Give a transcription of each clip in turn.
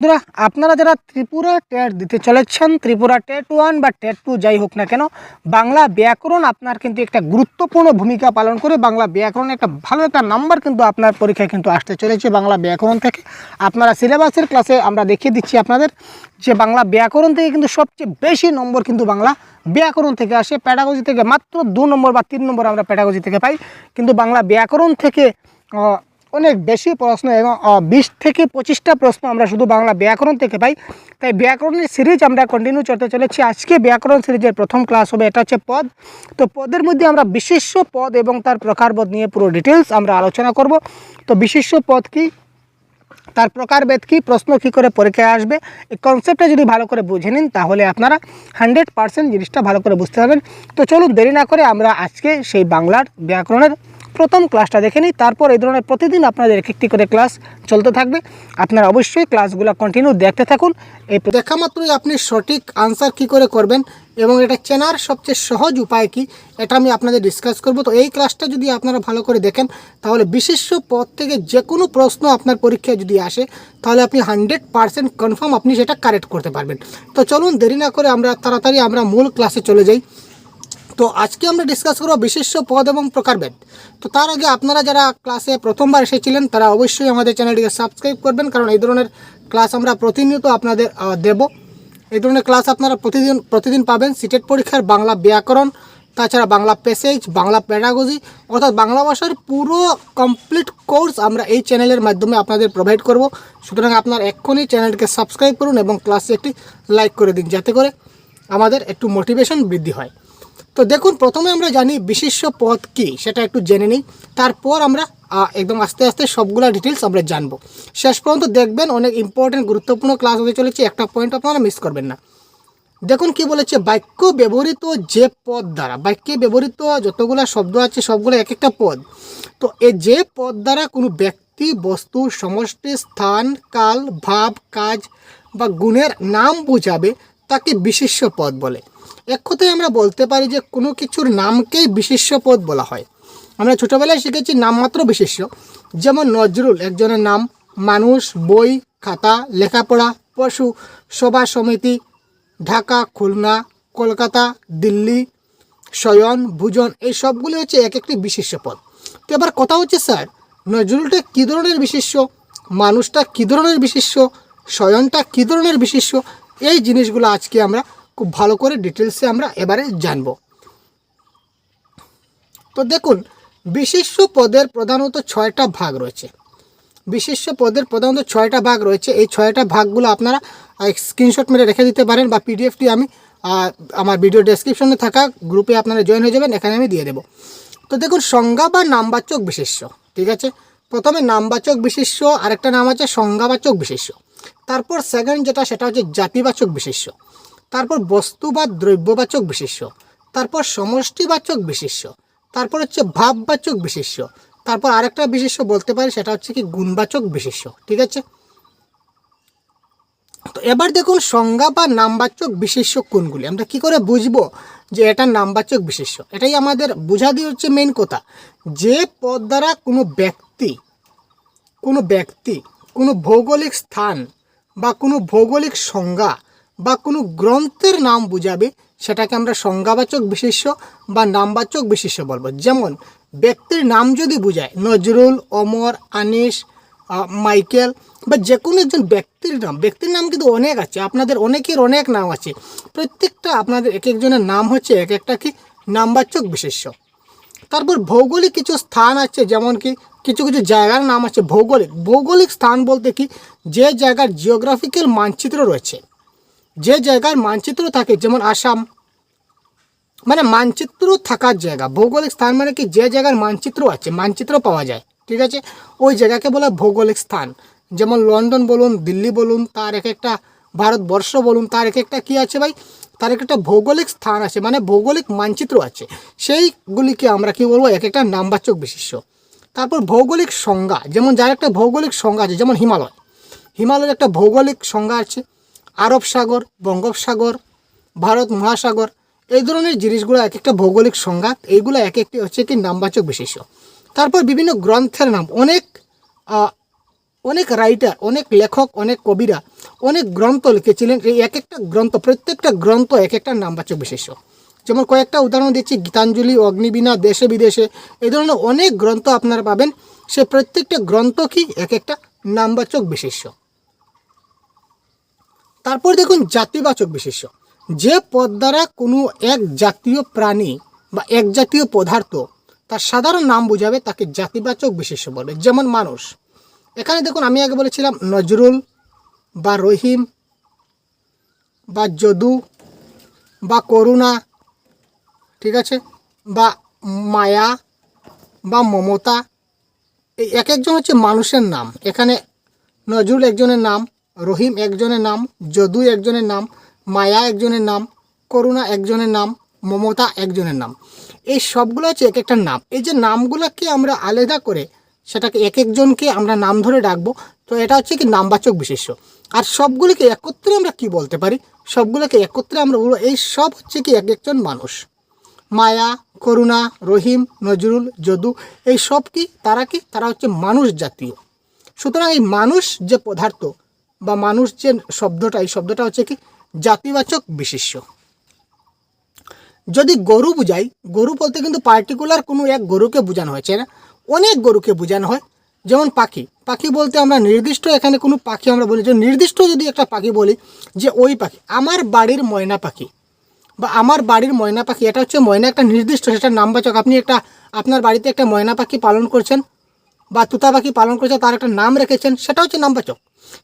বন্ধুরা, আপনারা যারা ত্রিপুরা টেট দিতে চলেছেন, ত্রিপুরা টেট ওয়ান বা টেট টু যাই হোক না কেন, বাংলা ব্যাকরণ আপনার কিন্তু একটা গুরুত্বপূর্ণ ভূমিকা পালন করে, বাংলা ব্যাকরণ একটা ভালো একটা নাম্বার কিন্তু আপনার পরীক্ষায় কিন্তু আসতে চলেছে বাংলা ব্যাকরণ থেকে। আপনারা সিলেবাসের ক্লাসে আমরা দেখিয়ে দিচ্ছি আপনাদের যে বাংলা ব্যাকরণ থেকে কিন্তু সবচেয়ে বেশি নম্বর কিন্তু বাংলা ব্যাকরণ থেকে আসে। প্যাডাগজি থেকে মাত্র দু নম্বর বা তিন নম্বর আমরা প্যাডাগজি থেকে পাই। কিন্তু বাংলা ব্যাকরণ থেকে অনেক বেশি প্রশ্ন এবং বিশ থেকে পঁচিশটা প্রশ্ন আমরা শুধু বাংলা ব্যাকরণ থেকে পাই। তাই ব্যাকরণের সিরিজ আমরা কন্টিনিউ করতে চলেছি। আজকে ব্যাকরণ সিরিজের প্রথম ক্লাস হবে, এটা হচ্ছে পদ। তো পদের মধ্যে আমরা বিশেষ্য পদ এবং তার প্রকারবোধ নিয়ে পুরো ডিটেলস আমরা আলোচনা করব। তো বিশেষ্য পদ কি? তার প্রকারভেদ কী? প্রশ্ন কী করে পরীক্ষায় আসবে? এই কনসেপ্টটা যদি ভালো করে বুঝে নিন, তাহলে আপনারা হান্ড্রেড পার্সেন্ট জিনিসটা ভালো করে বুঝতে পারবেন। তো চলুন দেরি না করে আমরা আজকে সেই বাংলার ব্যাকরণের প্রথম ক্লাসটা দেখে নিই, তারপর এই ধরনের প্রতিদিন আপনাদের এক একটি করে ক্লাস চলতে থাকবে। আপনারা অবশ্যই ক্লাসগুলো কন্টিনিউ দেখতে থাকুন। এই দেখা মাত্রই আপনি সঠিক আনসার কী করে করবেন এবং এটা চেনার সবচেয়ে সহজ উপায় কি, এটা আমি আপনাদের ডিসকাস করব। তো এই ক্লাসটা যদি আপনারা ভালো করে দেখেন, তাহলে বিশেষ্য পদ থেকে যে কোনো প্রশ্ন আপনার পরীক্ষায় যদি আসে, তাহলে আপনি হান্ড্রেড পারসেন্ট কনফার্ম আপনি সেটা কারেক্ট করতে পারবেন। তো চলুন দেরি না করে আমরা তাড়াতাড়ি আমরা মূল ক্লাসে চলে যাই। তো আজকে আমরা ডিসকাস করব বিশেষ্য পদ এবং প্রকারভেদ তো তার আগে আপনারা যারা ক্লাসে প্রথমবার এসেছিলেন, তারা অবশ্যই আমাদের চ্যানেলটিকে সাবস্ক্রাইব করবেন, কারণ এই ধরনের ক্লাস আমরা প্রতিনিয়ত আপনাদের দেব। এই ধরনের ক্লাস আপনারা প্রতিদিন প্রতিদিন পাবেন সিটেট পরীক্ষার বাংলা ব্যাকরণ, তাছাড়া বাংলা প্যাসেজ বাংলা প্যাডাগজি অর্থাৎ বাংলা ভাষার পুরো কমপ্লিট কোর্স আমরা এই চ্যানেলের মাধ্যমে আপনাদের প্রোভাইড করব। সুতরাং আপনার এক্ষুনি চ্যানেলটিকে সাবস্ক্রাইব করুন এবং ক্লাসে একটি লাইক করে দিন, যাতে করে আমাদের একটু মোটিভেশন বৃদ্ধি হয়। তো দেখুন, প্রথমে আমরা জানি বিশেষ্য পদ কী, সেটা একটু জেনে নিই। তারপর আমরা একদম আস্তে আস্তে সবগুলা ডিটেলস আমরা জানব। শেষ পর্যন্ত দেখবেন অনেক ইম্পর্টেন্ট গুরুত্বপূর্ণ ক্লাস হতে চলেছে, একটা পয়েন্ট আপনারা মিস করবেন না। দেখুন কি বলেছে, বাক্য ব্যবহৃত যে পদ দ্বারা, বাক্যে ব্যবহৃত যতগুলো শব্দ আছে, সবগুলো এক একটা পদ। তো এই যে পদ দ্বারা কোনো ব্যক্তি, বস্তু, সমষ্টি, স্থান, কাল, ভাব, কাজ বা গুণের নাম বোঝাবে, তাকে বিশেষ্য পদ বলে। এক কথায় আমরা বলতে পারি যে কোনো কিছুর নামকেই বিশেষ্য পদ বলা হয়। আমরা ছোটোবেলায় শিখেছি নামমাত্র বিশেষ্য, যেমন নজরুল একজনের নাম, মানুষ, বই, খাতা, লেখাপড়া, পশু, সভা সমিতি, ঢাকা, খুলনা, কলকাতা, দিল্লি, শয়ন, ভুজন, এই সবগুলি হচ্ছে এক একটি বিশেষ্য পদ। তো এবার কথা হচ্ছে, স্যার, নজরুলটা কী ধরনের বিশেষ্য, মানুষটা কী ধরনের বিশেষ্য, শয়নটা কী ধরনের বিশেষ্য, এই জিনিসগুলো আজকে আমরা খুব ভালো করে ডিটেলসে আমরা এবারে জানব। তো দেখুন, বিশিষ্ট পদের প্রধানত ছয়টা ভাগ রয়েছে। বিশেষ্য পদের প্রধানত ছয়টা ভাগ রয়েছে। এই ছয়টা ভাগগুলো আপনারা স্ক্রিনশট মেরে রেখে দিতে পারেন বা পিডিএফটি আমি আমার ভিডিও ডেসক্রিপশনে থাকা গ্রুপে আপনারা জয়েন হয়ে যাবেন, এখানে আমি দিয়ে দেবো। তো দেখুন, সংজ্ঞা বা নামবাচক বিশেষ্য ঠিক আছে? প্রথমে নামবাচক বিশেষ্য আরেকটা নাম আছে সংজ্ঞাবাচক বিশেষ্য তারপর সেকেন্ড যেটা, সেটা হচ্ছে জাতিবাচক বিশেষ্য তারপর বস্তু বা দ্রব্যবাচক বিশেষ্য, তারপর সমষ্টিবাচক বিশেষ্য, তারপর হচ্ছে ভাববাচক বিশেষ্য, তারপর আরেকটা বিশেষ্য বলতে পারি, সেটা হচ্ছে কি গুণবাচক বিশেষ্য, ঠিক আছে? তো এবার দেখুন সংজ্ঞা বা নামবাচক বিশেষ্য কোনগুলি? আমরা কি করে বুঝব যে এটা নামবাচক বিশেষ্য? এটাই আমাদের বোঝা দিয়ে হচ্ছে মেন কথা। যে পদ দ্বারা কোনো ব্যক্তি কোনো ব্যক্তি, কোনো ভৌগোলিক স্থান বা কোনো ভৌগোলিক সংজ্ঞা বা কোনো গ্রন্থের নাম বোঝাবে, সেটাকে আমরা সংজ্ঞাবাচক বিশেষ্য বা নামবাচক বিশেষ্য বলব। যেমন, ব্যক্তির নাম যদি বোঝায়, নজরুল অমর আনিস মাইকেল বা যে কোনো একজন ব্যক্তির নাম ব্যক্তির নাম কিন্তু অনেক আছে, আপনাদের অনেকের অনেক নাম আছে। প্রত্যেকটা আপনাদের এক একজনের নাম হচ্ছে এক একটা কি নামবাচক বিশেষ্য। তারপর ভৌগোলিক কিছু স্থান আছে, যেমন কি কিছু কিছু জায়গার নাম আছে ভৌগোলিক। ভৌগোলিক স্থান বলতে কি, যে জায়গার জিওগ্রাফিক্যাল মানচিত্র রয়েছে যে জায়গার মানচিত্র থাকে, যেমন আসাম মানে মানচিত্র থাকার জায়গা, ভৌগোলিক স্থান মানে কি? যে জায়গার মানচিত্র আছে, মানচিত্র পাওয়া যায়, ঠিক আছে? ওই জায়গাকে বলে ভৌগোলিক স্থান। যেমন লন্ডন বলুন, দিল্লি বলুন, তার এক একটা ভারতবর্ষ বলুন, তার এক একটা কী আছে ভাই? তার এক একটা ভৌগোলিক স্থান আছে মানে ভৌগোলিক মানচিত্র আছে। সেইগুলিকে আমরা কি বলব? এক একটা নামবাচক বিশিষ্ট। তারপর ভৌগোলিক সংজ্ঞা, যেমন যার একটা ভৌগোলিক সংজ্ঞা আছে, যেমন হিমালয়। হিমালয়ের একটা ভৌগোলিক সংজ্ঞা আছে আরব সাগর, বঙ্গোপসাগর, ভারত মহাসাগর, এই ধরনের জিনিসগুলো এক একটা ভৌগোলিক সংঘাত, এইগুলো এক একটি হচ্ছে কি নামবাচক বিশেষ্য। তারপর বিভিন্ন গ্রন্থের নাম, অনেক অনেক রাইটার অনেক লেখক, অনেক কবিরা, অনেক গ্রন্থ লিখেছিলেন। এই এক একটা গ্রন্থ, প্রত্যেকটা গ্রন্থ এক একটা নামবাচক বিশেষ্য। যেমন কয়েকটা উদাহরণ দিচ্ছি, গীতাঞ্জলি, অগ্নিবীণা, দেশে বিদেশে, এই ধরনের অনেক গ্রন্থ আপনারা পাবেন। সে প্রত্যেকটা গ্রন্থ কি এক একটা নামবাচক বিশেষ্য। তারপর দেখুন জাতিবাচক বিশেষ্য। যে পদ দ্বারা কোনো এক জাতীয় প্রাণী বা এক জাতীয় পদার্থ তার সাধারণ নাম বোঝাবে, তাকে জাতিবাচক বিশেষ্য বলে। যেমন মানুষ। এখানে দেখুন আমি আগে বলেছিলাম নজরুল বা রহিম বা যদু বা করুণা, ঠিক আছে? বা মায়া বা মমতা। এই এক একজন হচ্ছে মানুষের নাম। এখানে নজরুল একজনের নাম রহিম একজনের নাম, যদু একজনের নাম, মায়া একজনের নাম, করুণা একজনের নাম, মমতা একজনের নাম। এই সবগুলো হচ্ছে এক একটা নাম। এই যে নামগুলোকে আমরা আলাদা করে সেটাকে এক একজনকে আমরা নাম ধরে ডাকবো, তো এটা হচ্ছে কি নামবাচক বিশেষ্য। আর সবগুলোকে একত্রে আমরা কি বলতে পারি? সবগুলোকে একত্রে আমরা বলব, এই সব হচ্ছে কি এক একজন মানুষ। মায়া, করুণা, রহিম, নজরুল, যদু, এই সব কি? তারা কি? তারা হচ্ছে মানুষ জাতীয়। সুতরাং এই মানুষ যে পদার্থ বা মানুষ যে শব্দটা, এই শব্দটা হচ্ছে কি? জাতিবাচক বিশেষ্য যদি গরু বুঝাই, গরু বলতে কিন্তু পার্টিকুলার কোনো এক গরুকে বোঝানো হয়েছে, না? অনেক গরুকে বোঝানো হয়, যেমন পাখি। পাখি বলতে আমরা নির্দিষ্ট এখানে কোনো পাখি আমরা বলি, যে নির্দিষ্ট যদি একটা পাখি বলি যে ওই পাখি, আমার বাড়ির ময়না পাখি বা আমার বাড়ির ময়না পাখি, এটা হচ্ছে ময়না একটা নির্দিষ্ট, সেটার নামবাচক আপনি একটা, আপনার বাড়িতে একটা ময়না পাখি পালন করছেন বা তুতা পাখি পালন করছেন, তার একটা নাম রেখেছেন, সেটা হচ্ছে নামবাচক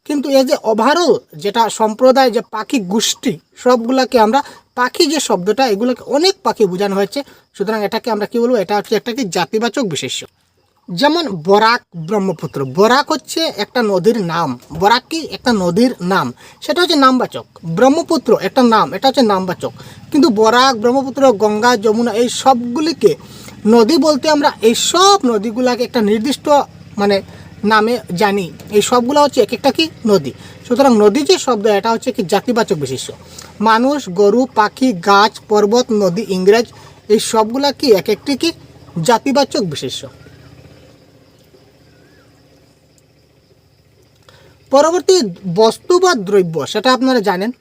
কিন্তু এই যে ওভারঅল যেটা সম্প্রদায়, যে পাখি গোষ্ঠী, সবগুলোকে আমরা পাখি যে শব্দটা, এগুলোকে অনেক পাখি বোঝানো হয়েছে। সুতরাং এটাকে আমরা কি বলব? এটা হচ্ছে একটা কি জাতিবাচক বিশেষ্য। যেমন বরাক ব্রহ্মপুত্র। বরাক হচ্ছে একটা নদীর নাম। বরাক কি? একটা নদীর নাম। সেটা হচ্ছে নামবাচক। ব্রহ্মপুত্র একটা নাম। এটা হচ্ছে নামবাচক। কিন্তু বরাক, ব্রহ্মপুত্র, গঙ্গা, যমুনা, এই সবগুলিকে নদী বলতে আমরা এই সব নদীগুলাকে একটা নির্দিষ্ট মানে নামে জানি। এই সবগুলো হচ্ছে এক একটা কি? নদী। সুতরাং নদী যে শব্দ, এটা হচ্ছে কি জাতিবাচক বিশেষ্য। মানুষ, গরু, পাখি, গাছ, পর্বত, নদী, ইংরেজ, এই সবগুলা কি এক একটি কি জাতিবাচক বিশেষ্য? পরবর্তী বস্তু বা দ্রব্য, সেটা আপনারা জানেন।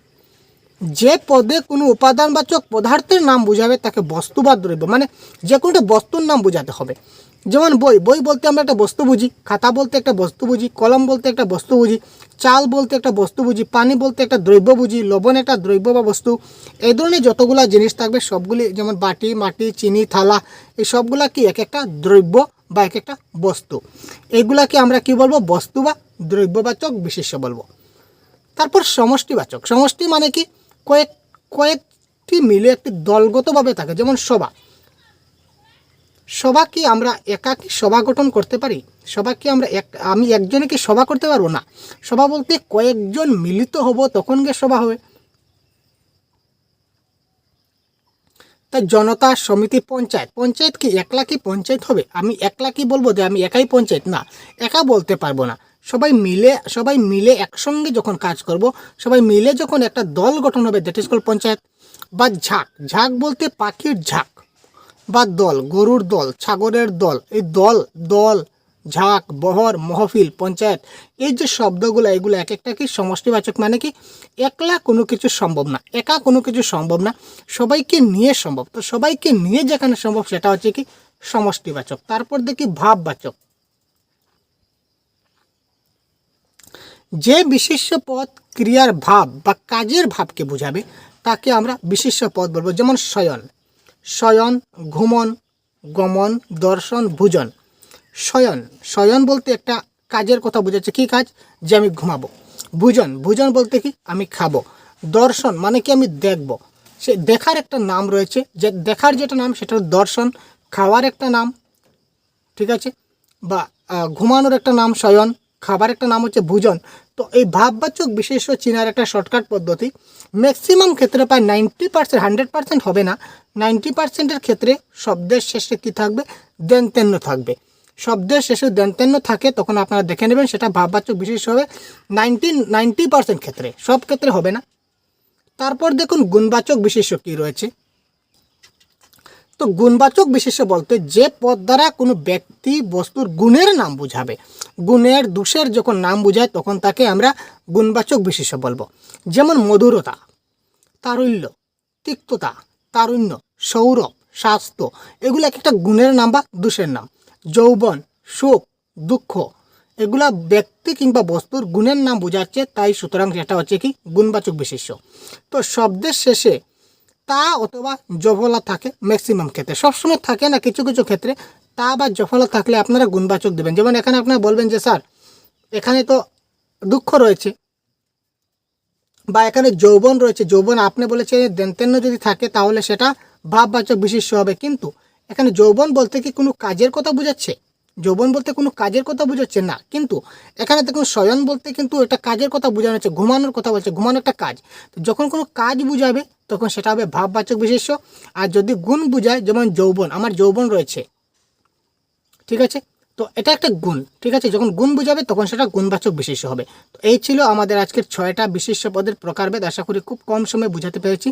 যে পদে কোনো উপাদানবাচক পদার্থের নাম বোঝাবে, তাকে বস্তু বা দ্রব্য মানে যে কোনোটা বস্তুর নাম বোঝাতে হবে। যেমন বই বই বলতে আমরা একটা বস্তু বুঝি, খাতা বলতে একটা বস্তু বুঝি, কলম বলতে একটা বস্তু বুঝি, চাল বলতে একটা বস্তু বুঝি, পানি বলতে একটা দ্রব্য বুঝি, লবণ একটা দ্রব্য বা বস্তু, এই ধরনের যতগুলা জিনিস থাকবে, সবগুলি যেমন বাটি, মাটি, চিনি, থালা, এই সবগুলা কি এক একটা দ্রব্য বা এক একটা বস্তু। এইগুলাকে আমরা কি বলব? বস্তু বা দ্রব্যবাচক বিশেষ্য বলব। তারপর সমষ্টিবাচক। সমষ্টি মানে কি? কয়েক, কয়েকটি মিলে একটি দলগতভাবে থাকে, যেমন সভা। সভা কি আমরা একাকী সভা গঠন করতে পারি? সভা কি আমরা এক আমি একজনে কি সভা করতে পারব? না। সভা বলতে কয়েকজন মিলিত হব, তখন গিয়ে সভা হবে। তাই জনতা সমিতি পঞ্চায়েত। পঞ্চায়েত কি একলা কি পঞ্চায়েত হবে? আমি একলা কি বলব যে আমি একাই পঞ্চায়েত? না, একা বলতে পারব না। সবাই মিলে সবাই মিলে একসঙ্গে যখন কাজ করব, সবাই মিলে যখন একটা দল গঠন হবে দ্যাট ইজ কল পঞ্চায়েত, বা ঝাঁক। ঝাঁক বলতে পাখির ঝাঁক। বা দল, গরুর দল, ছাগলের দল, এই দল দল, ঝাঁক, বহর, মহফিল, পঞ্চায়েত, এই যে শব্দগুলো, এগুলো এক একটা কি সমষ্টিবাচক মানে কি একলা কোনো কিছু সম্ভব না, একা কোনো কিছু সম্ভব না, সবাইকে নিয়ে সম্ভব। তো সবাইকে নিয়ে যেখানে সম্ভব সেটা হচ্ছে কি সমষ্টিবাচক, তারপর দেখি ভাববাচক। যে বিশেষ্য পদ ক্রিয়ার ভাব বা কাজের ভাবকে বোঝাবে, তাকে আমরা বিশেষ্য পদ বলব, যেমন শয়ন। শয়ন, ঘুমন, গমন, দর্শন, ভোজন। শয়ন শয়ন বলতে একটা কাজের কথা বোঝাচ্ছে। কী কাজ? যে আমি ঘুমাবো। ভোজন ভোজন বলতে কি? আমি খাব। দর্শন মানে কি? আমি দেখব। সে দেখার একটা নাম রয়েছে। যে দেখার যেটা নাম, সেটা দর্শন। খাওয়ার একটা নাম, ঠিক আছে? বা ঘুমানোর একটা নাম শয়ন। খাবার একটা নাম হচ্ছে ভোজন। তো এই ভাববাচক বিশেষ চিনার একটা শর্টকাট পদ্ধতি। ম্যাক্সিমাম ক্ষেত্রে প্রায় নাইনটি পার্সেন্ট হান্ড্রেড পার্সেন্ট হবে না। নাইনটি পার্সেন্টের ক্ষেত্রে শব্দের শেষে কী থাকবে? দেনতেন্য থাকবে। শব্দের শেষে দেনতেন্য থাকে, তখন আপনারা দেখে নেবেন সেটা ভাববাচক বিশেষ হবে। নাইনটি নাইনটি পার্সেন্ট ক্ষেত্রে, সব ক্ষেত্রে হবে না। তারপর দেখুন, গুণবাচক বিশেষ্য কী রয়েছে? তো গুণবাচক বিশেষ্য বলতে যে পদ দ্বারা কোনো ব্যক্তি বস্তুর গুণের নাম বোঝাবে, গুণের, দোষের যখন নাম বোঝায়, তখন তাকে আমরা গুণবাচক বিশেষ্য বলব। যেমন মধুরতা তারুল্য তিক্ততা, তারুণ্য, সৌরভ, স্বাস্থ্য, এগুলো এক একটা গুণের নাম বা দোষের নাম। যৌবন, সুখ, দুঃখ, এগুলা ব্যক্তি কিংবা বস্তুর গুণের নাম বোঝাচ্ছে, তাই সুতরাং সেটা হচ্ছে কি গুণবাচক বিশেষ্য। তো শব্দের শেষে তা অথবা জফলা থাকে ম্যাক্সিমাম ক্ষেত্রে। সবসময় থাকে না কিছু কিছু ক্ষেত্রে। তা বা জফলা থাকলে আপনারা গুণবাচক দেবেন। যেমন এখানে আপনারা বলবেন যে, স্যার, এখানে তো দুঃখ রয়েছে বা এখানে যৌবন রয়েছে। যৌবন আপনি বলেছে দেন্তেন্য যদি থাকে তাহলে সেটা ভাববাচক বিশিষ্ট হবে। কিন্তু এখানে যৌবন বলতে কি কোনো কাজের কথা বোঝাচ্ছে? যৌবন বলতে কোনো কাজের কথা বোঝাচ্ছে না। কিন্তু এখানে দেখুন শয়ন বলতে কিন্তু এটা কাজের কথা বোঝানো হচ্ছে, ঘুমানোর কথা বলছে, ঘুমানো একটা কাজ। যখন কোনো কাজ বুঝাবে তখন সেটা হবে ভাববাচক বিশেষ্য। আর যদি গুণ বুঝায়, যেমন যৌবন, আমার যৌবন রয়েছে। ঠিক আছে? তো এটা একটা গুণ, ঠিক আছে? যখন গুণ বুঝাবে, তখন সেটা গুণবাচক বিশেষ্য হবে। তো এই ছিল আমাদের আজকের ছয়টা বিশেষ্য পদের প্রকারভেদ। আশা করি খুব কম সময়ে বুঝাতে পেরেছি।